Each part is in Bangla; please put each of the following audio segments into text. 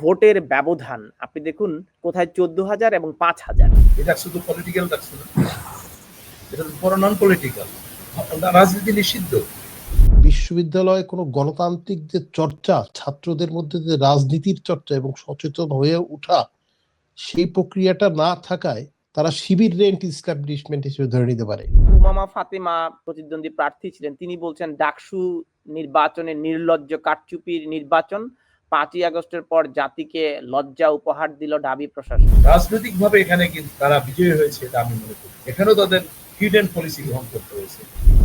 ভোটের ব্যবধান। আপনি দেখুন কোথায় চোদ্দ হাজার এবং পাঁচ হাজার এটা শুধু পলিটিক্যাল না এটা পুরো নন পলিটিক্যাল রাজনীতি নিষিদ্ধ। বিশ্ববিদ্যালয়ে কোনো গণতান্ত্রিক যে চর্চা ছাত্রদের মধ্যে যে রাজনীতির চর্চা এবং সচেতন হয়ে ওঠা সেই প্রক্রিয়াটা না থাকায় তারা শিবির রেন্ট ইস্টাবলিশমেন্ট হিসেবে ধরে নিতে পারে। উমামা ফাতেমা প্রতিদ্বন্দ্বী প্রার্থী ছিলেন। তিনি বলছেন ডাকসু নির্বাচনে নির্লজ্জ কারচুপির নির্বাচন পাঁচই আগস্টের পর জাতিকে লজ্জা উপহার দিল ডাবি প্রশাসন। রাজনৈতিক ভাবে এখানে কিন্তু তারা বিজয়ী হয়েছে এটা আমি মনে করি। এখানেও তাদের হিডেন পলিসি গ্রহণ করতে হয়েছে।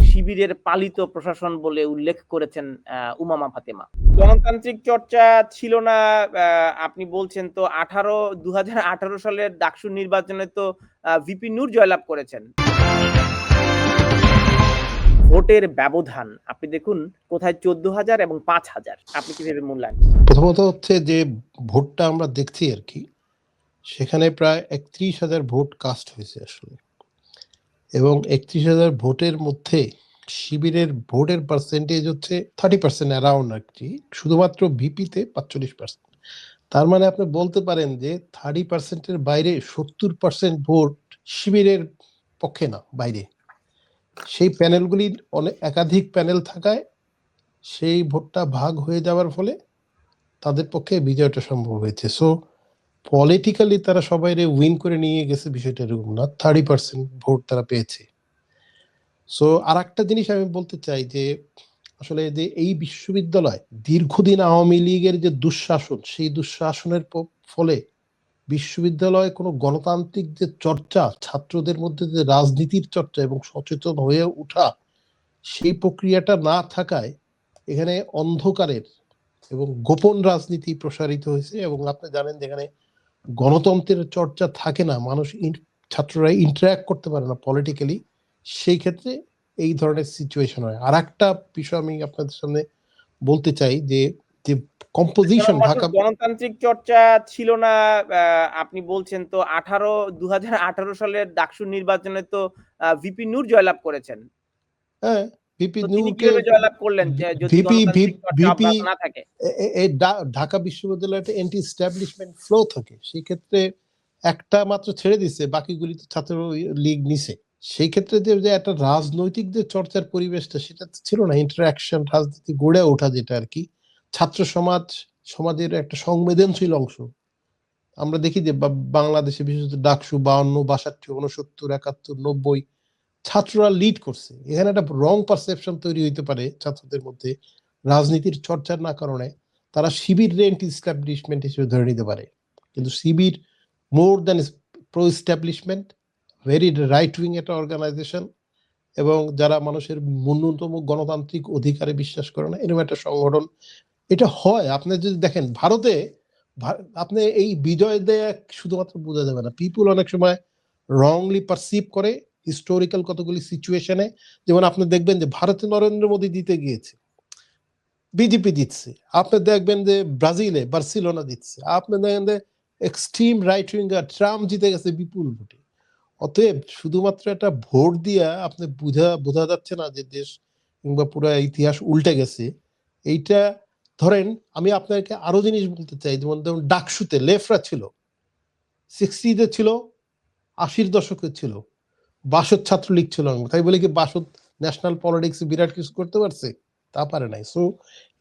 শিবিরের পালিত প্রশাসন বলে উল্লেখ করেছেন আহ, উমামা ফাতেমা। গণতান্ত্রিক চর্চা ছিল না আহ, আপনি বলছেন তো আঠারো দু আঠারো সালের ডাকসু নির্বাচনে তো ভিপি নূর জয়লাভ করেছেন। ভোটের ব্যবধান। আপনি দেখুন, কোথায় চোদ্দ হাজার এবং পাঁচ হাজার। আপনি কীভাবে মূল্যায়ন প্রথমত হচ্ছে যে, ভোটটা আমরা দেখছি আর কি, সেখানে প্রায় একত্রিশ হাজার ভোট কাস্ট হয়েছে আসলে। এবং একত্রিশ হাজার ভোটের মধ্যে শিবিরের ভোটের পার্সেন্টেজ হচ্ছে থার্টি পার্সেন্ট অ্যারাউন্ড আর কি, শুধুমাত্র ভিপিতে পাঁচচল্লিশ পার্সেন্ট তার মানে আপনি বলতে পারেন যে থার্টি পার্সেন্টের বাইরে সত্তর পার্সেন্ট ভোট শিবিরের পক্ষে না, বাইরে। সেই প্যানেলগুলি অনেক একাধিক প্যানেল থাকায় সেই ভোটটা ভাগ হয়ে যাওয়ার ফলে তাদের পক্ষে বিজয়টা সম্ভব হয়েছে। সো পলিটিক্যালি তারা সবাই উইন করে নিয়ে গেছে বিষয়টা এরকম না থার্টি পার্সেন্ট ভোট তারা পেয়েছে। সো আর একটা জিনিস আমি বলতে চাই যে, আসলে যে এই বিশ্ববিদ্যালয় দীর্ঘদিন আওয়ামী লীগের যে দুঃশাসন, সেই দুঃশাসনের ফলে বিশ্ববিদ্যালয়ে কোনো গণতান্ত্রিক যে চর্চা, ছাত্রদের মধ্যে যে রাজনীতির চর্চা এবং সচেতন হয়ে ওঠা, সেই প্রক্রিয়াটা না থাকায় এখানে অন্ধকারের এবং গোপন রাজনীতি প্রসারিত হয়েছে এবং আপনি জানেন যেখানে গণতন্ত্রের চর্চা থাকে না, মানুষ ছাত্ররা ইন্টারাক্ট করতে পারে না পলিটিক্যালি সেই ক্ষেত্রে এই ধরনের সিচুয়েশন হয়। আর একটা বিষয় আমি আপনাদের সামনে বলতে চাই যে যে কম্পোজিশন ঢাকা গণতান্ত্রিক চর্চা ছিল না আপনি বলছেন তো আঠারো দু আঠারো সালের ডাকসু নির্বাচনে তো ভিপি নূর জয়লাভ করেছেন। হ্যাঁ ভিপি নূরকে জয়লাভ করলেন এই ঢাকা বিশ্ববিদ্যালয়ে একটা এন্টি স্ট্যাবলিশমেন্ট ফ্লো থাকে। সেই ক্ষেত্রে একটা মাত্র ছেড়ে দিছে বাকিগুলি তো ছাত্র লীগ নিছে। সেই ক্ষেত্রে যে একটা রাজনৈতিক যে চর্চার পরিবেশটা সেটা ছিল না। ইন্টারাকশন রাজনীতি গড়ে ওঠা যেটা আর কি। ছাত্র সমাজ, সমাজের একটা সংবেদনশীল অংশ। আমরা দেখি যে বাংলাদেশে বিশেষত ডাকসু বাউন্ন, বাষট্টি উনসত্তর একাত্তর, নব্বই ছাত্ররা লিড করছে। এখানে একটা রং পারসেপশন তৈরি হইতে পারে ছাত্রদের মধ্যে রাজনীতির চর্চার না কারণে। তারা শিবির রেন্ট ইস্টাবলিশমেন্ট হিসেবে ধরে নিতে পারে। কিন্তু Shibir more than pro establishment very right wing একটা অর্গানাইজেশন এবং যারা মানুষের ন্যূনতম গণতান্ত্রিক অধিকারে বিশ্বাস করে না, এরকম একটা সংগঠন এটা হয়। আপনি যদি দেখেন, ভারতে আপনি এই বিজয় দেয়া শুধুমাত্র বোঝা যাবে না। পিপুল অনেক সময় রংলি পারসিভ করে হিস্টোরিক্যাল কতগুলি সিচুয়েশনে যেমন আপনি দেখবেন যে, ভারতে নরেন্দ্র মোদী দিতে গিয়েছে বিজেপি জিতছে। আপনি দেখবেন যে, ব্রাজিলে বার্সিলোনা দিচ্ছে আপনি দেখেন যে এক্সট্রিম রাইট উইঙ্গার ট্রাম্প জিতে গেছে বিপুল ভোটে। অতএব শুধুমাত্র একটা ভোট দিয়া আপনি বোঝা বোঝা যাচ্ছে না যে, দেশ কিংবা পুরো ইতিহাস উল্টে গেছে। এইটা ধরেন আমি আপনাকে আরও জিনিস বলতে চাই, যেমন ধরুন ডাকসুতে লেফরা ছিল, সিক্সটিতে ছিল, আশির দশকে ছিল, বাসদ ছাত্রলীগ ছিল তাই বলে কি বাসদ ন্যাশনাল পলিটিক্স বিরাট কিছু করতে পারছে? তা পারে নাই। সো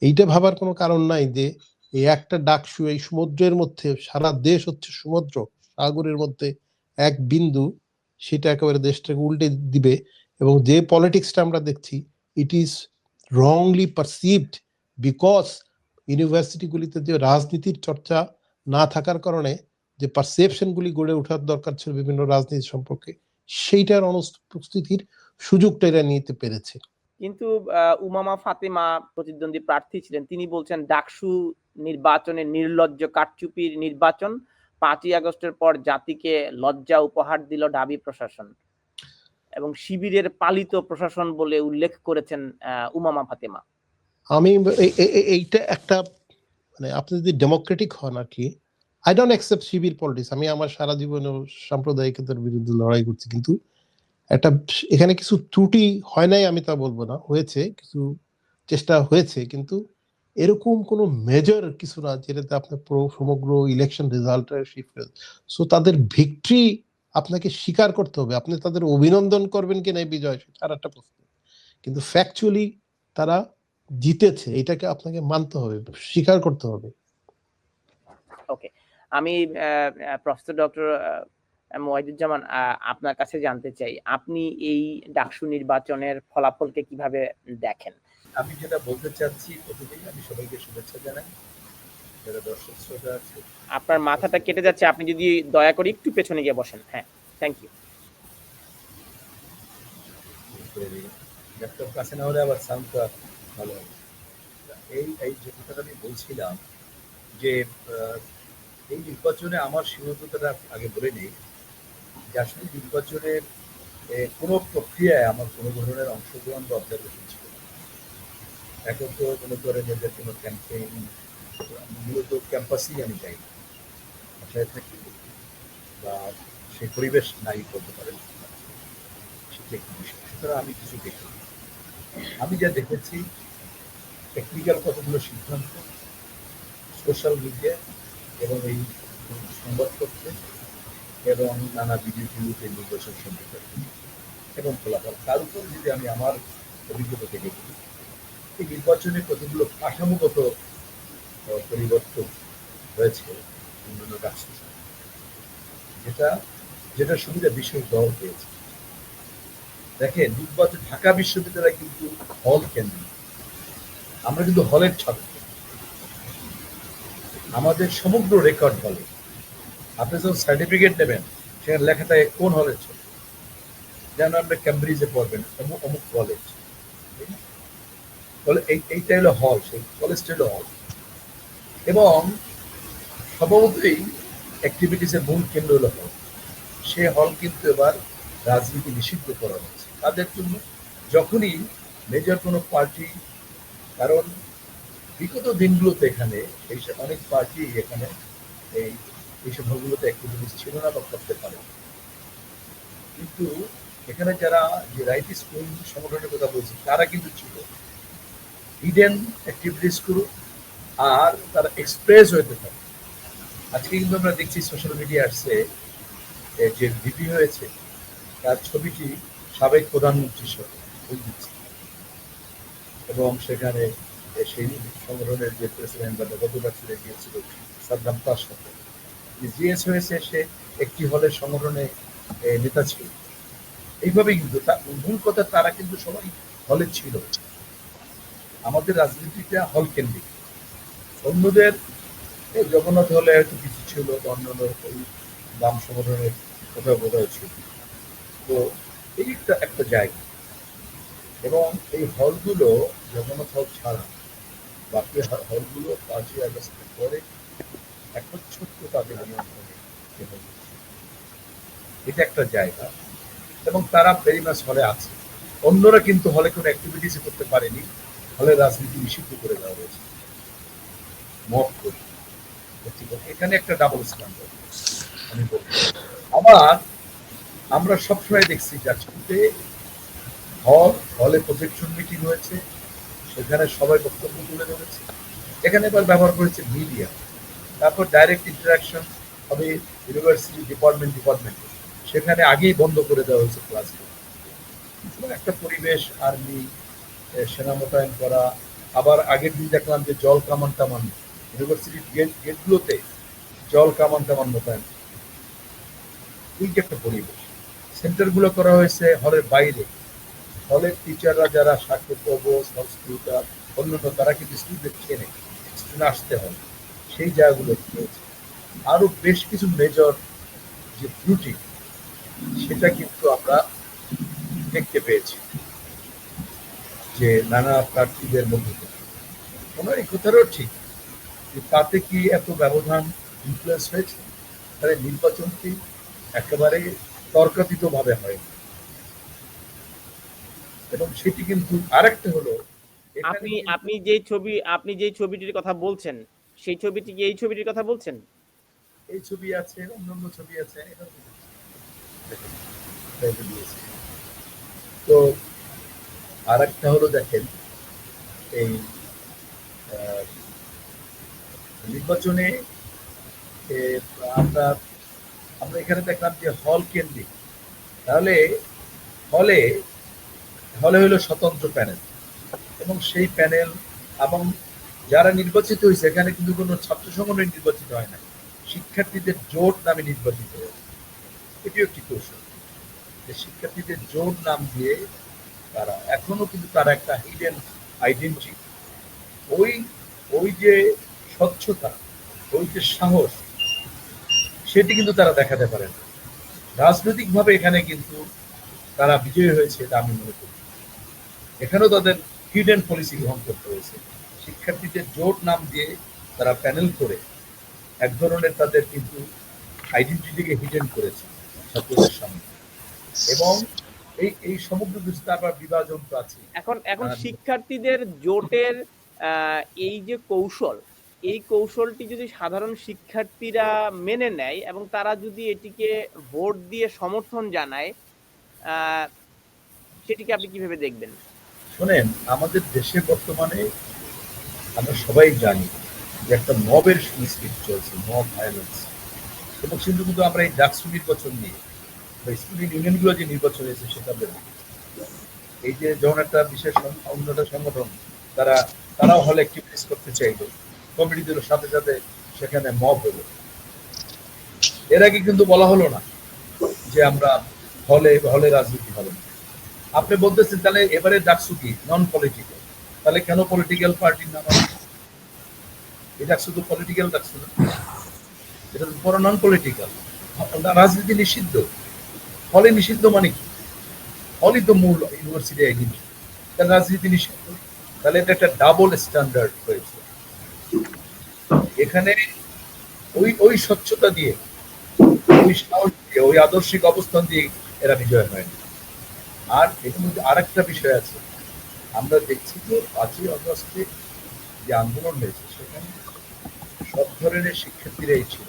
এইটা ভাবার কোনো কারণ নাই যে এই একটা ডাকসু, এই সমুদ্রের মধ্যে, সারা দেশ হচ্ছে সমুদ্র, সাগরের মধ্যে এক বিন্দু, সেটা একেবারে দেশটাকে উল্টে দিবে এবং যে পলিটিক্সটা আমরা দেখছি it is wrongly perceived because ইউনিভার্সিটিগুলিতে যে রাজনীতির চর্চা না থাকার কারণে যে পারসেপশনগুলি গড়ে ওঠার দরকার ছিল বিভিন্ন রাজনীতি সম্পর্কে, সেইটার অনুপস্থিতির সুযোগটা এরা নিতে পেরেছে। কিন্তু উমামা ফাতেমা প্রতিদ্বন্দ্বী প্রার্থী ছিলেন। তিনি বলছেন, ডাকসু নির্বাচনে নির্লজ্জ কারচুপির নির্বাচন পাঁচই আগস্টের পর জাতিকে লজ্জা উপহার দিল ডাবি প্রশাসন এবং শিবিরের পালিত প্রশাসন বলে উল্লেখ করেছেন উমামা ফাতেমা। আমি এইটা একটা মানে আপনি যদি ডেমোক্রেটিক হন আর কি I don't accept Shibir politics আমি আমার সারা জীবনে সাম্প্রদায়িকতার বিরুদ্ধে লড়াই করছি, কিন্তু একটা এখানে কিছু ত্রুটি হয় নাই আমি তা বলব না। হয়েছে, কিছু চেষ্টা হয়েছে, কিন্তু এরকম কোনো মেজর কিছু না যেটাতে আপনার পুরো, সমগ্র ইলেকশন রেজাল্টের শিফট সো তাদের ভিক্টরি আপনাকে স্বীকার করতে হবে। আপনি তাদের অভিনন্দন করবেন কিনা এই বিজয়, সেটা আর একটা প্রশ্ন। কিন্তু ফ্যাকচুয়ালি তারা জিতেছে এটাকে আপনাকে মানতে হবে স্বীকার করতে হবে। ওকে আমি প্রফেসর ডক্টর মোয়াইদুজ্জামান আহ, আপনার কাছে জানতে চাই আপনি এই ডাকসু নির্বাচনের ফলাফলকে কীভাবে দেখেন? আমি যেটা বলতে চাচ্ছি প্রথমেই আমি সবাইকে শুভেচ্ছা জানাই যারা দর্শক শ্রোতা আছে। আপনার মাথাটা কেটে যাচ্ছে আপনি যদি দয়া করে একটু পেছনে গিয়ে বসেন হ্যাঁ থ্যাংক ইউ ল্যাপটপ কাছে না হলে আবার সাউন্ডটা ভালো এই এই যে কথাটা আমি বলছিলাম যে এই নির্বাচনে আমার সীমাবদ্ধতাটা আগে বলে নিই যে আসলে নির্বাচনের কোনো প্রক্রিয়ায় আমার কোনো ধরনের অংশগ্রহণ বা অবজারভেশন ছিল এখন তো মনে করেন কোনো ক্যাম্পেইন মূলত ক্যাম্পাসেই আমি যাই বাসায় থাকি বা সেই পরিবেশ নাই বলতে পারেন। সেটা একটি বিষয়। সুতরাং আমি কিছু দেখি। আমি যা দেখেছি টেকনিক্যাল কতগুলো সিদ্ধান্ত সোশ্যাল মিডিয়া এবং এই সংবাদপত্রে এবং নানা ভিডিও টিভিতে নির্বাচন সম্পর্কে এবং ফলাফল। তার উপর যদি আমি আমার অভিজ্ঞতা থেকে বলি, এই নির্বাচনে কতগুলো কাঠামোগত পরিবর্তন হয়েছে অন্যান্য রাষ্ট্র যেটা যেটা সুবিধা বিশেষ দল পেয়েছে। দেখেন, নির্বাচন ঢাকা বিশ্ববিদ্যালয় কিন্তু হল কেন্দ্র আমরা কিন্তু হলের ছাত্র আমাদের সমগ্র রেকর্ড হলে। আপনি যখন সার্টিফিকেট নেবেন, সেখানে লেখা থাকে কোন হলের ছাত্র যেন আপনি ক্যামব্রিজে পড়বেন, অমুক অমুক কলেজ তাহলে এই, এইটা হলো হল, সেই কলেজটা হলো হল। এবং স্বভাবতই অ্যাক্টিভিটিসের মূল কেন্দ্র হলো হল। সে হল কিন্তু এবার রাজনীতি নিষিদ্ধ করা হয়েছে। তাদের জন্য যখনই মেজর কোনো পার্টি কারণ বিগত দিনগুলোতে এখানে এই অনেক পার্টি এখানে এই এইসব হলগুলোতে অ্যাক্টিভিটিস ছিল না বা করতে পারে। কিন্তু এখানে যারা যে রাইটিস স্কুল সংগঠনের কথা বলছি, তারা কিন্তু ছিল। হিডেন অ্যাক্টিভিটিস করুক আর তারা এক্সপ্রেস হতে থাকে আজকে কিন্তু আমরা দেখছি সোশ্যাল মিডিয়া আসছে যে ভিপি হয়েছে, তার ছবিটি সাবেক প্রধানমন্ত্রীর সাথে এবং সেখানে সেই সংগঠনের যে প্রেসিডেন্ট বা গতবার ছেড়ে গিয়েছিল সাদ্দাম তার সাথে। জিএস হয়েছে সে একটি হলের সংগঠনে নেতা ছিল। এইভাবে কিন্তু মূল কথা তারা কিন্তু সবাই হলে ছিল। আমাদের রাজনীতিটা হল কেন্দ্রিক। অন্যদের জগন্নাথ হলে হয়তো কিছু ছিল, বা অন্যান্য ওই বাম সংগঠনের কোথাও কোথাও ছিল। তো এই একটা একটা জায়গা। এবং এই হলগুলো জগন্নাথ হল ছাড়া বাকি হলগুলো পাঁচই আগস্টের পরে একটা ছোট্ট তাদের নিয়ন্ত্রণে এটা একটা জায়গা এবং তারা ভেরি মাস হলে আছে। অন্যরা কিন্তু হলে কোনো অ্যাক্টিভিটিস করতে পারেনি। হলে রাজনীতি নিষিদ্ধ করে দেওয়া হয়েছে। মত করি। এখানে একটা ডাবল স্ট্যান্ডার্ড আমি বলব। আবার আমরা সবসময় দেখছি যাচ্ছে হল, হলে প্রজেকশন মিটিং হয়েছে, সেখানে সবাই বক্তব্য তুলে ধরেছে। এখানে এবার ব্যবহার করেছে মিডিয়া তারপর ডাইরেক্ট ইন্টারাকশন হবে ইউনিভার্সিটি ডিপার্টমেন্ট ডিপার্টমেন্ট সেখানে আগেই বন্ধ করে দেওয়া হয়েছে ক্লাসরুম একটা পরিবেশ আর্মি সেনা মোতায়েন করা। আবার আগের দিন দেখলাম যে জল কামান টামান ইউনিভার্সিটির গেট গেটগুলোতে জল কামান টামান মোতায়েন। এই যে একটা পরিবেশ। সেন্টারগুলো করা হয়েছে হলের বাইরে। হলের টিচাররা যারা সাক্ষ্য প্রবোস হসপিটাল অন্যান্য তারা কিন্তু স্টুডেন্ট চেনে স্টুডেন্ট আসতে হবে সেই জায়গাগুলো রয়েছে। আরও বেশ কিছু মেজর যে ত্রুটি, সেটা কিন্তু আমরা দেখতে পেয়েছি। যে নানা প্রার্থীদের মধ্যে থেকে। ওনার এই কথাটাও ঠিক, যে তাতে কি এত ব্যবধান ইনফ্লুয়েন্স হয়েছে? তাহলে নির্বাচনটি একেবারে তর্কাতীত ভাবে হয় এবং সেটি কিন্তু আরেকটা হলো আপনি আপনি যে ছবি আপনি যে ছবিটির কথা বলছেন সেই ছবিটি কি এই ছবিটির কথা বলছেন? এই ছবি আছে অন্যান্য ছবি আছে তো আর একটা হলো দেখেন এই নির্বাচনে আমরা আমরা এখানে দেখলাম যে হল কেন্দ্রিক। তাহলে হলে হলে হলো স্বতন্ত্র প্যানেল। এবং সেই প্যানেল এবং যারা নির্বাচিত হয়েছে এখানে কিন্তু কোনো ছাত্র সংগঠন নির্বাচিত হয় না শিক্ষার্থীদের জোট নামে নির্বাচিত হয়েছে। এটিও একটি কৌশল। যে শিক্ষার্থীদের জোট নাম দিয়ে তারা, এখনও কিন্তু তারা একটা হিডেন আইডেন্টি ওই ওই যে স্বচ্ছতা, ওই যে সাহস, সেটি কিন্তু তারা দেখাতে পারে না। রাজনৈতিকভাবে এখানে কিন্তু তারা বিজয়ী হয়েছে এটা আমি মনে করি। এখানেও তাদের হিডেন পলিসি গ্রহণ করতে হয়েছে। শিক্ষার্থীদের জোট নাম দিয়ে তারা প্যানেল করে এক ধরনের তাদের কিন্তু আইডেন্টিটিকে হিডেন করেছে ছাত্রদের সামনে। এবং এই এই সমগ্র কিছু তারপর বিভাজন তো আছে এখন এখন শিক্ষার্থীদের জোটের এই যে কৌশল এই কৌশলটি যদি সাধারণ শিক্ষার্থীরা মেনে নেয় এবং তারা যদি এটিকে ভোট দিয়ে সমর্থন জানায় আহ, সেটিকে আপনি কীভাবে দেখবেন? শোনেন, আমাদের দেশে বর্তমানে আমরা সবাই জানি যে একটা মবের সংস্কৃতি চলছে, মব ভায়োলেন্স এবং কিন্তু কিন্তু আমরা এই ডাকসু নির্বাচন নিয়ে, বা স্টুডেন্ট ইউনিয়নগুলো যে নির্বাচন হয়েছে সেটা আমরা এই যে যখন একটা বিশেষ একটা সংগঠন, তারা, তারাও হলে অ্যাক্টিভিটিস করতে চাইলো কমিটি দিল, সাথে সাথে সেখানে মব হলো। এর আগে কিন্তু বলা হলো না যে আমরা হলে হলে রাজনীতি হবে না। আপনি বলতেছেন, তাহলে এবারে ডাকসু কি? নন পলিটিক্যাল তাহলে কেন পলিটিক্যাল পার্টির নাম এই তো পলিটিক্যাল না? এটা তো পুরো নন পলিটিক্যাল রাজনীতি নিষিদ্ধ। ফলে নিষিদ্ধ মানে কি? তো মূল ইউনিভার্সিটি তাহলে রাজনীতি নিষিদ্ধ। তাহলে এটা একটা ডাবল স্ট্যান্ডার্ড হয়েছে। এখানে ওই ওই স্বচ্ছতা দিয়ে, ওই সাহস দিয়ে, ওই আদর্শিক অবস্থান দিয়ে এরা বিজয় হয়নি আর এর মধ্যে আরেকটা বিষয় আছে। আমরা দেখছি যে পাঁচই অগস্টে যে আন্দোলন হয়েছে, সেখানে সব ধরনের শিক্ষার্থীরাই ছিল।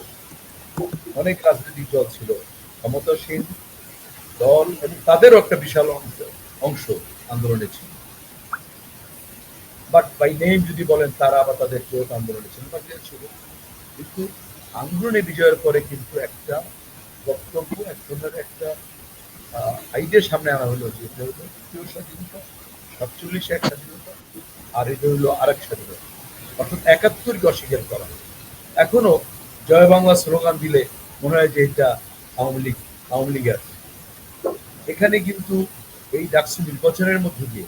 অনেক রাজনৈতিক দল ছিল, ক্ষমতাসীন দল, এবং তাদেরও একটা বিশাল অংশ অংশ আন্দোলনে ছিল। বাট বাই নেম যদি বলেন, তারা আবার তাদের জোট আন্দোলনে ছিল বাকিরা ছিল। কিন্তু আন্দোলনে বিজয়ের পরে কিন্তু একটা বক্তব্য, এক ধরনের একটা আইডিয়া সামনে আনা হলো যে এটা হলো তৃতীয় স্বাধীনতা সাতচল্লিশে এক স্বাধীনতা আর এটা হলো আরেক স্বাধীনতা অর্থাৎ একাত্তরকে অস্বীকার করা। এখনও জয় বাংলা স্লোগান দিলে মনে হয় যে এটা আওয়ামী লীগ, আওয়ামী লীগের এখানে কিন্তু এই ডাকসু নির্বাচনের মধ্যে দিয়ে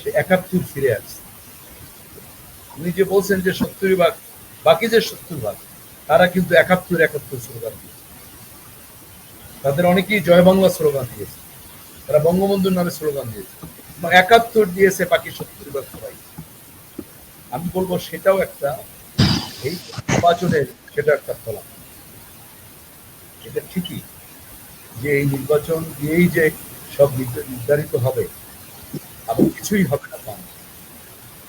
সে একাত্তর ফিরে আসছে। উনি যে বলছেন যে সত্তর ভাগ, বাকি যে সত্তর ভাগ, তারা কিন্তু একাত্তর একাত্তর স্লোগান দিয়েছে। তাদের অনেকেই জয় বাংলা স্লোগান দিয়েছে। তারা বঙ্গবন্ধুর নামে স্লোগান দিয়েছে। এবং একাত্তর দিয়েছে বাকি সত্তর ভাগ সবাই। আমি বলব সেটাও একটা এই নির্বাচনের সেটা একটা ফলাফল। এটা ঠিকই যে এই নির্বাচন দিয়েই যে সব নির্ধা- নির্ধারিত হবে এবং কিছুই হবে না তা না।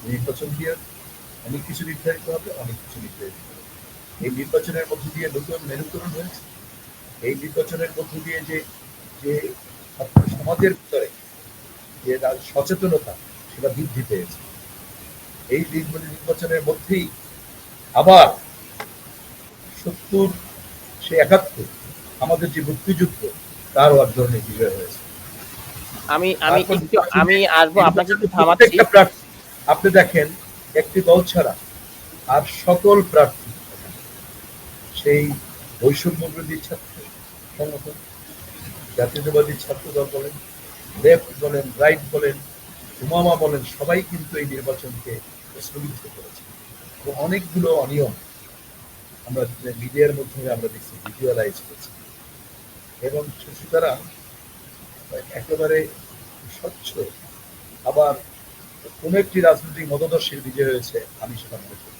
নির্বাচন দিয়ে অনেক কিছু নির্ধারিত হবে, অনেক কিছু নির্ধারিত হবে। এই নির্বাচনের মধ্যে দিয়ে নতুন মেরুকরণ হয়েছে। এই নির্বাচনের মধ্য দিয়ে যে যে সমাজের ভিতরে যে সচেতনতা সেটা বৃদ্ধি পেয়েছে। এই নির্বা- নির্বাচনের মধ্যেই আবার সত্তর সে একাত্তর আমাদের যে মুক্তিযুদ্ধ তারও এক ধরনের বিজয় হয়েছে। আমি আমি আমি আসব আপনাকে একটু থামাচ্ছি। আপনি দেখেন একটি দল ছাড়া আর সকল প্রার্থী সেই বৈষম্য বিরোধী ছাত্র সংগঠন জাতীয়তাবাদী ছাত্র দল বলেন, লেফট বলেন, রাইট বলেন, উমামা বলেন, সবাই কিন্তু এই নির্বাচনকে প্রশ্নবিদ্ধ করেছে। এবং অনেকগুলো অনিয়ম আমরা মিডিয়ার মাধ্যমে আমরা দেখছি ভিজুয়ালাইজ করেছি। এবং সুতরাং একেবারে স্বচ্ছ, আবার কোনো একটি রাজনৈতিক মতদর্শের বিজয় হয়েছে, আমি সেটা মনে করি।